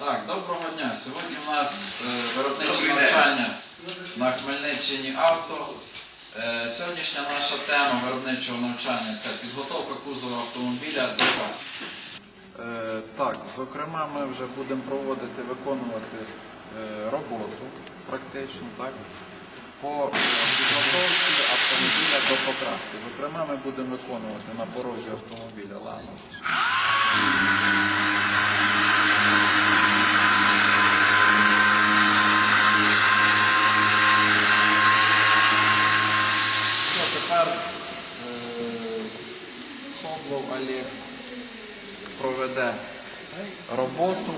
Доброго дня. Сьогодні у нас е, виробниче навчання на Хмельниччині авто. Е, Сьогоднішня наша тема виробничого навчання це підготовка кузова автомобіля до. Е, Так, зокрема, ми вже будемо проводити, виконувати е, роботу практично так, по підготовці автомобіля до покраски. Зокрема, ми будемо виконувати на порозі автомобіля ласти. Тепер е, Хоблов Олег проведе роботу.